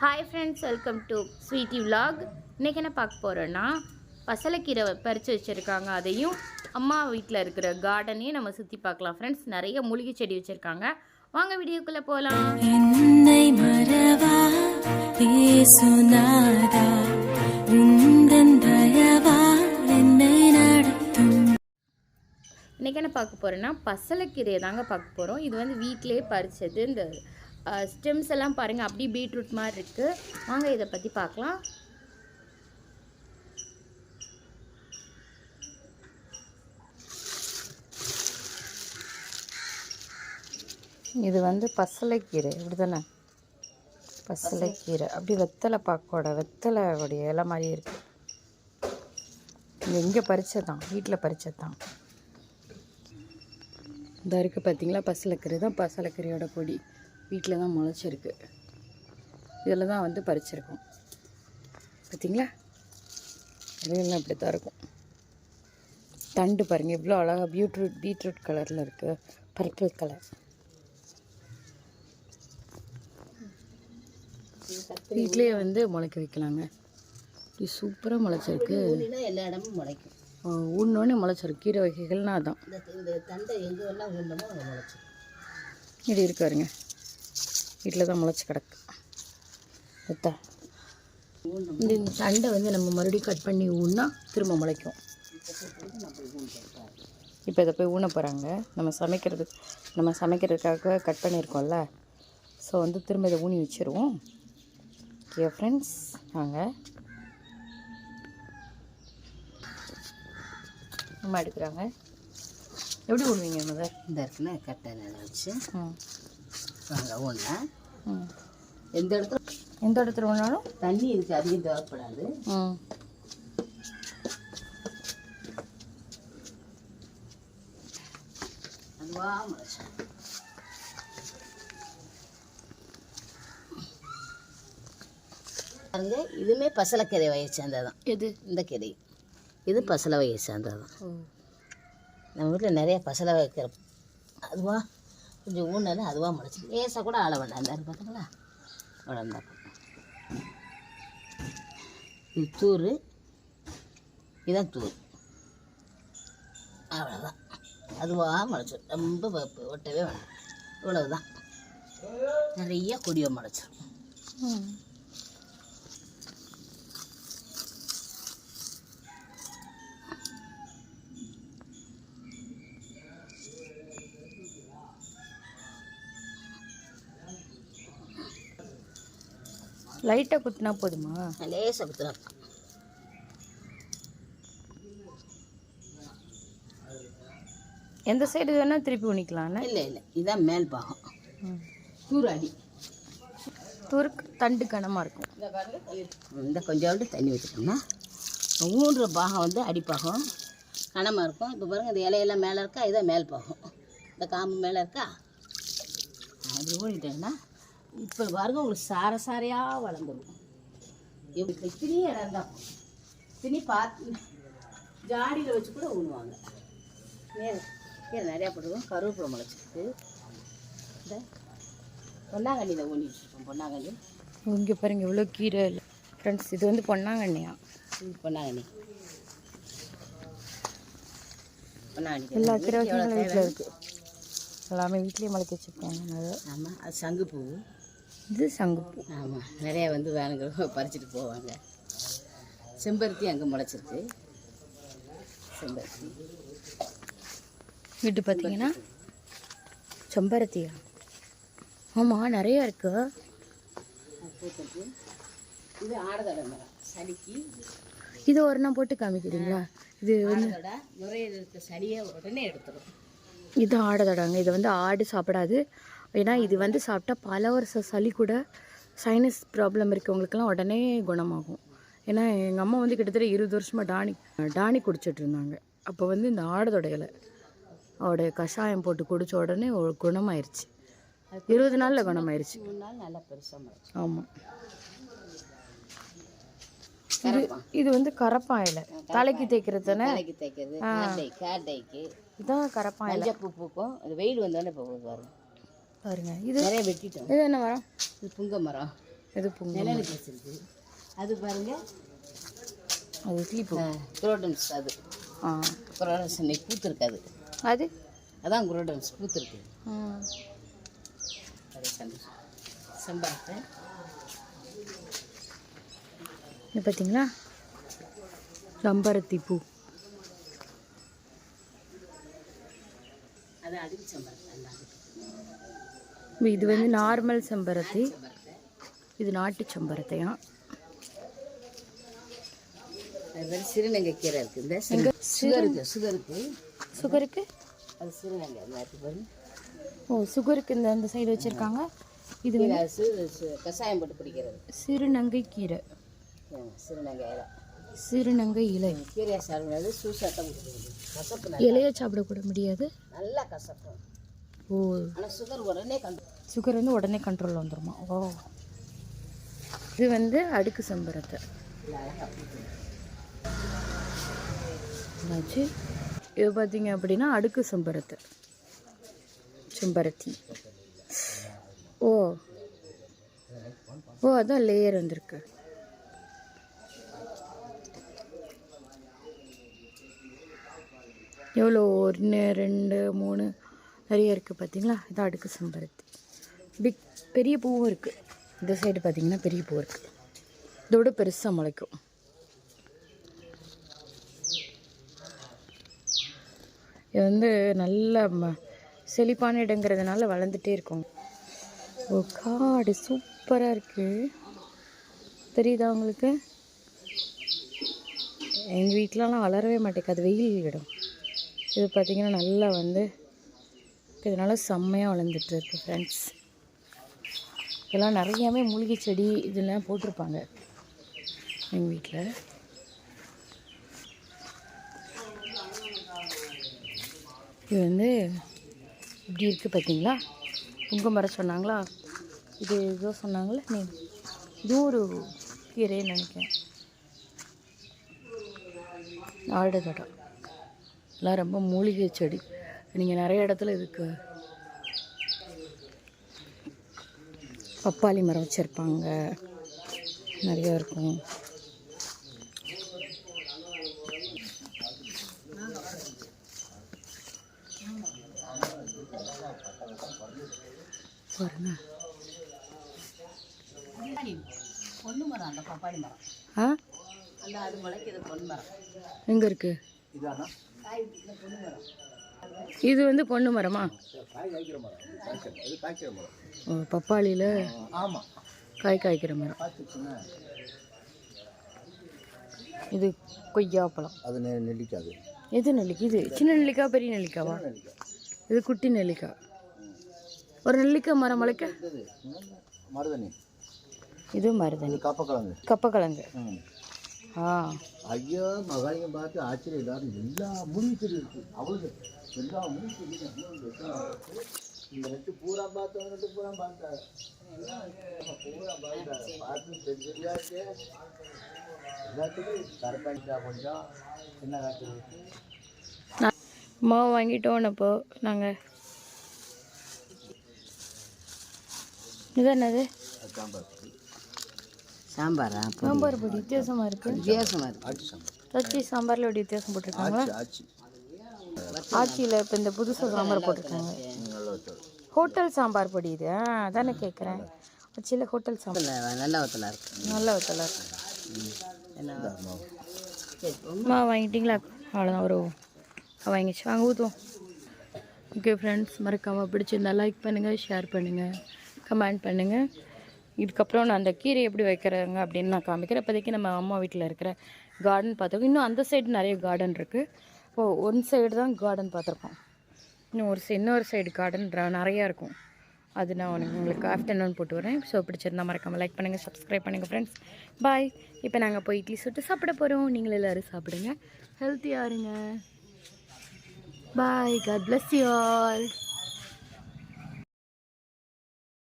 Hi friends welcome to sweety vlog. இன்றைக்கி என்ன பார்க்க போகிறோன்னா பசலைக்கீரை பறித்து வச்சுருக்காங்க. அதையும் அம்மா வீட்டில் இருக்கிற கார்டனையும் நம்ம சுற்றி பார்க்கலாம் ஃப்ரெண்ட்ஸ் நிறைய மூலிகை செடி வச்சுருக்காங்க. வாங்க வீடியோக்குள்ளே போகலாம் என்னை மறவா? தயவா என்னை நடத்தும். இன்றைக்கி என்ன பார்க்க போகிறோன்னா பசலைக்கீரையை தாங்க பார்க்க போகிறோம் இது வந்து வீட்டிலே பறிச்சது இந்த ஸ்டெம்ஸ் எல்லாம் பாருங்கள் அப்படியே பீட்ரூட் மாதிரி இருக்குது வாங்க இதை பற்றி பார்க்கலாம். இது வந்து பசலைக்கீரை இப்படி தானே பசலைக்கீரை. அப்படி வெத்தலை பாக்கோட வெத்தலையோடைய இலை மாதிரி இருக்குது இது எங்கே பறிச்சதான் வீட்டில் பறிச்சதான் இந்த இருக்குது பார்த்தீங்களா பசலைக்கீரை தான் பசலைக்கீரையோட பொடி. வீட்டில் தான் முளைச்சிருக்கு. இதில் தான் வந்து பறிச்சிருக்கோம். பார்த்தீங்களா? இலையெல்லாம் இப்படி தான் இருக்கும். தண்டு பாருங்கள் எவ்வளோ அழகாக பீட்ரூட் பீட்ரூட் கலரில் இருக்குது பர்பிள் கலர் வீட்லேயே வந்து முளைக்க வைக்கலாங்க. இது சூப்பராக முளைச்சிருக்கு. எல்லா இடமும் முளைக்கும். ஊன்னோடனே முளைச்சிருக்கு கீரை வகைகள்னா அதான். இந்த தண்டை எங்கே ஊண்டமோ அங்கே முளைச்சிடும் இது இருக்காருங்க வீட்டில் தான் முளைச்சி கிடக்கு. வித்தா இந்த தண்டை வந்து நம்ம மறுபடியும் கட் பண்ணி ஊன்னா திரும்ப முளைக்கும். இப்போ இதை போய் ஊன போகிறாங்க நம்ம சமைக்கிறதுக்கு நம்ம சமைக்கிறதுக்காக கட் பண்ணியிருக்கோம்ல. ஸோ வந்து திரும்ப இதை ஊனி வச்சுருவோம். ஓகே ஃப்ரெண்ட்ஸ் வாங்க. அம்மா எடுக்கிறாங்க. எப்படி ஊனுவீங்க முதல் இந்த இடத்துல கட்டை நிலை வச்சு ம். எந்த இடத்துல? எந்த இடத்துல வேணாலும். தண்ணி இதுக்கு அதிகம் தேவைப்படாது. அதுவா பாருங்க இதுவுமே பசலைக்கீரை வகையை சேர்ந்ததான் எது? இந்த கீரை. இது பசலை வகையை சேர்ந்ததான் நம்ம வீட்டில் நிறைய பசலை வைக்கிற அதுவா கொஞ்சம் ஊனால அதுவாக முடிச்சு லேசாக கூட ஆள வேண்டாம். பார்த்துங்களா பார்த்தீங்களா வளர்ந்தா இது தூர் இதான் தூர் அவ்வளோதான் அதுவாக முளைச்சிடும் ரொம்ப ஒட்டவே வேண்டாம் இவ்வளவுதான். நிறைய கொடியை முளைச்சிடும் லைட்டாக குத்தினா போதுமா? லேசாக குத்துறோம் எந்த சைடு வேணால் திருப்பி உணிக்கலாம்ல இல்லை இல்லை. இதுதான் மேல் பாகம். ம். தூர் அடி துருக்கு தண்டு கனமாக இருக்கும். இந்த கொஞ்சோண்டு தண்ணி வச்சுட்டோம்னா ஊன்ற பாகம் வந்து அடிப்பாகம். கனமாக இருக்கும். இப்போ பாருங்கள் இந்த இலையெல்லாம் மேலே இருக்கா? இதான் மேல் பாகம். இந்த காம்பு மேலே இருக்கா? அப்படி ஊனிட்டேன்னா இப்போ பாருங்க உங்களுக்கு சார சாரையாக வளர்ந்துடும் இவங்களுக்கு திணி இடம் தான் திணி பார்த்து ஜாடியில் வச்சு கூட ஊனுவாங்க. நேரம் கீரை நிறையா போட்டுருக்கோம். கருவேப்பிலை முளைச்சிருக்கு இந்த பொன்னாங்கண்ணியில் ஊனிட்டு இருக்கோம் பொன்னாங்கண்ணி. இங்கே பாருங்க இவ்வளோ கீரை இல்லை ஃப்ரெண்ட்ஸ் இது வந்து பொன்னாங்கண்ணியா? இது பொன்னாங்கண்ணி. பொன்னாங்கண்ணி எல்லா கீரை வகைகளும் வீட்டில் இருக்குது எல்லாமே வீட்லேயே முளைக்க வச்சுருக்காங்க ஆமாம் அது சங்குப்பூ. இது சங்குப்பூ ஆமாம் நிறைய வந்து வேணுங்க பறிச்சுட்டு போவாங்க. செம்பருத்தி அங்கே முளைச்சிருக்கு. செம்பருத்தி. வீட்டு பார்த்தீங்கன்னா செம்பருத்தியா? ஆமாம் நிறையா இருக்கு. இது ஆடதோட மரம் சளிக்கு. இது ஒரு நாள் போட்டு காமிக்கிறீங்களா? இது ஆடதோட நுரையீரல் இருக்க சளியை உடனே எடுத்துரும். இது ஆடதடாங்க. இதை வந்து ஆடு சாப்பிடாது. ஏன்னா இது வந்து சாப்பிட்டா பல வருஷ சளி கூட சைனஸ் ப்ராப்ளம் இருக்கவங்களுக்கெல்லாம் உடனே குணமாகும். ஏன்னா எங்கள் அம்மா வந்து கிட்டத்தட்ட இருபது வருஷமாக டானி டானி குடிச்சிட்டு இருந்தாங்க. அப்போ வந்து இந்த ஆடதோட இலை அவடைய கஷாயம் போட்டு குடிச்ச உடனே குணமாயிருச்சு. இருபது நாளில் குணமாயிருச்சு. ஆமாம் இது இது வந்து கரப்பான் இலை. தலைக்கு தேய்க்கிறது தானே? தலைக்கு கேட்டைக்கு இதுதான் கரப்பான் இலை. பூ பூக்கும். வெயில் வந்தோடனே இப்போ வரும். பாருங்க. இது நிறைய வெட்டிட்டோம். இது என்ன மரம்? இது புங்க மரம். இது பொங்கல் நிழலுக்கு வச்சிருக்கு அது பாருங்க. அது இட்லி பூ. குரோடன்ஸ் அது. ஆ. குரோடன்ஸ் இன்னைக்கு பூத்துருக்காது அது. அதான் குரோடன்ஸ் பூத்துருக்கு. செம்பருத்தை. இது பார்த்தீங்களா செம்பருத்தி பூ. அது அடுக்கு செம்பருத்தை. அந்த அடுக்கு. இது வந்து நார்மல் செம்பருத்தி. இது நாட்டு செம்பருத்தையா? சிறுநங்கை கீரை இருக்குது இந்த சுகருக்கு சுகருக்கு. சுகருக்கு? அது சிறுநங்கை அந்த ஓ சுகருக்கு இந்த இந்த சைடு வச்சுருக்காங்க. இது கஷாயம் போட்டு குடிக்கிறது. சிறுநங்கை கீரை சிறுநங்கை இலை. சிறுநங்கை இலை. கீரையை சாப்பிடுறது சூசாட்டம் இலையை சாப்பிடக்கூட முடியாது. நல்லா கசப்பு ஓ சுகர் உடனே சுகர் வந்து உடனே கண்ட்ரோல் வந்துருமா? ஓ. இது வந்து அடுக்கு செம்பருத்தை. என்னாச்சு? இது பார்த்தீங்க அப்படின்னா அடுக்கு செம்பருத்தை. செம்பருத்தி. ஓ. ஓ அதான் லேயர் வந்திருக்கு. எவ்வளோ? ஒன்று ரெண்டு மூணு. நிறைய இருக்குது பார்த்தீங்களா இதான் அடுக்கு செம்பருத்தி. பிக் பெரிய பூவும் இருக்குது இந்த சைடு பார்த்தீங்கன்னா பெரிய பூ இருக்குது இதோட பெருசாக முளைக்கும். இது வந்து நல்ல ம- செழிப்பான இடங்கிறதுனால வளர்ந்துட்டே இருக்கும். ஓ காடு சூப்பராக இருக்குது தெரியுதா உங்களுக்கு? எங்கள் வீட்டிலலாம் வளரவே மாட்டேங்குது. அது வெயில் இடம். இது பார்த்திங்கன்னா நல்லா வந்து இதனால் செம்மையாக வளர்ந்துட்டு இருக்குது ஃப்ரெண்ட்ஸ் இதெல்லாம் நிறையாவே மூலிகை செடி இதெல்லாம் போட்டிருப்பாங்க எங்கள் வீட்டில் இது வந்து இப்படி இருக்குது பார்த்தீங்களா புங்க மரம் சொன்னாங்களா? இது ஏதோ சொன்னாங்களே நீ இதுவும் ஒரு கீரைன்னு நினைக்கிறேன். ஆடு தடம் எல்லாம் ரொம்ப மூலிகை செடி. நீங்கள் நிறைய இடத்துல இதுக்கு பப்பாளி மரம் வச்சுருப்பாங்க. நிறைய இருக்கும். பாருங்க. பொண்ணு மரம் அந்த பப்பாளி மரம் ஆ? அந்த அது முளைக்கிறது பொண்ணு மரம். எங்கே இருக்கு? இது வந்து பொண்ணு மரமா? ஓ, பப்பாளியில் காய் காய்க்கிற மரம். இது கொய்யாப்பழம் அது நெ நெல்லிக்காது எது நெல்லிக்காய்? இது சின்ன நெல்லிக்காய் பெரிய நெல்லிக்காவா? இது குட்டி நெல்லிக்காய். ஒரு நெல்லிக்காய் மரம் முளைக்க இது மருதனி இது மருதனி இது கப்பக்கிழங்கு. கப்பக்கிழங்கு. ஐயா மகாலிங்க பார்த்து ஆச்சரியம் எல்லாரும் எல்லா முடிவு செடி இருக்கு. அவளுக்கு எல்லா முடிவு செடி இந்த நெட்டு பூரா பார்த்தவங்க நெட்டு பூரா பார்த்தாரு. பூரா பார்த்தாரு பார்த்து எல்லாத்துக்கும் கொஞ்சம் சின்ன காய்ச்சல் இருக்கு மாவு வாங்கிட்டோம் இப்போ நாங்கள் இது என்னது? சாம்பார். சாம்பாரா சாம்பார் பொடி வித்தியாசமாக இருக்குது வித்தியாசமாக இருக்கு. ஆச்சி சாம்பார். சாம்பாரில் ஒரு வித்தியாசம் போட்டிருக்காங்களா ஆச்சி ஆச்சி. ஆச்சியில் இப்போ இந்த புதுசாக சாம்பார் போட்டிருக்காங்க. ஹோட்டல் சாம்பார் பொடி இது ஆ அதானே கேட்குறேன் ஆச்சியில் ஹோட்டல் சாம்பார். நல்ல- வத்தலாக இருக்கு. நல்ல வத்தலாக இருக்கு. என்ன? சரி மா வாங்கிட்டீங்களா? அவ்வளோதான் ஒரு வாங்கிச்சு வாங்க ஊற்றுவோம் ஓகே ஃப்ரெண்ட்ஸ் மறக்காமல் பிடிச்சிருந்தா லைக் பண்ணுங்கள் ஷேர் பண்ணுங்கள் கமெண்ட் பண்ணுங்கள் இதுக்கப்புறம் நான் அந்த கீரை எப்படி வைக்கிறாங்க அப்படின்னு நான் காமிக்கிறேன். இப்போதைக்கு நம்ம அம்மா வீட்டில் இருக்கிற கார்டன் பார்த்துருக்கோம் இன்னும் அந்த சைடு நிறைய கார்டன் இருக்குது ஓ ஒன் சைடு தான் கார்டன் பார்த்துருக்கோம். இன்னும் ஒரு சை- இன்னொரு சைடு கார்டன் நிறையா இருக்கும். அது நான் உனக்கு உங்களுக்கு ஆஃப்டர்நூன் போட்டு வரேன் ஸோ பிடிச்சிருந்தா மறக்காமல் லைக் பண்ணுங்கள் சப்ஸ்கிரைப் பண்ணுங்கள் ஃப்ரெண்ட்ஸ் பாய் இப்போ நாங்கள் போய் இட்லி சுட்டு சாப்பிட போகிறோம் நீங்கள் எல்லோரும் சாப்பிடுங்க. ஹெல்த்தியாக இருங்க. Bye god bless you all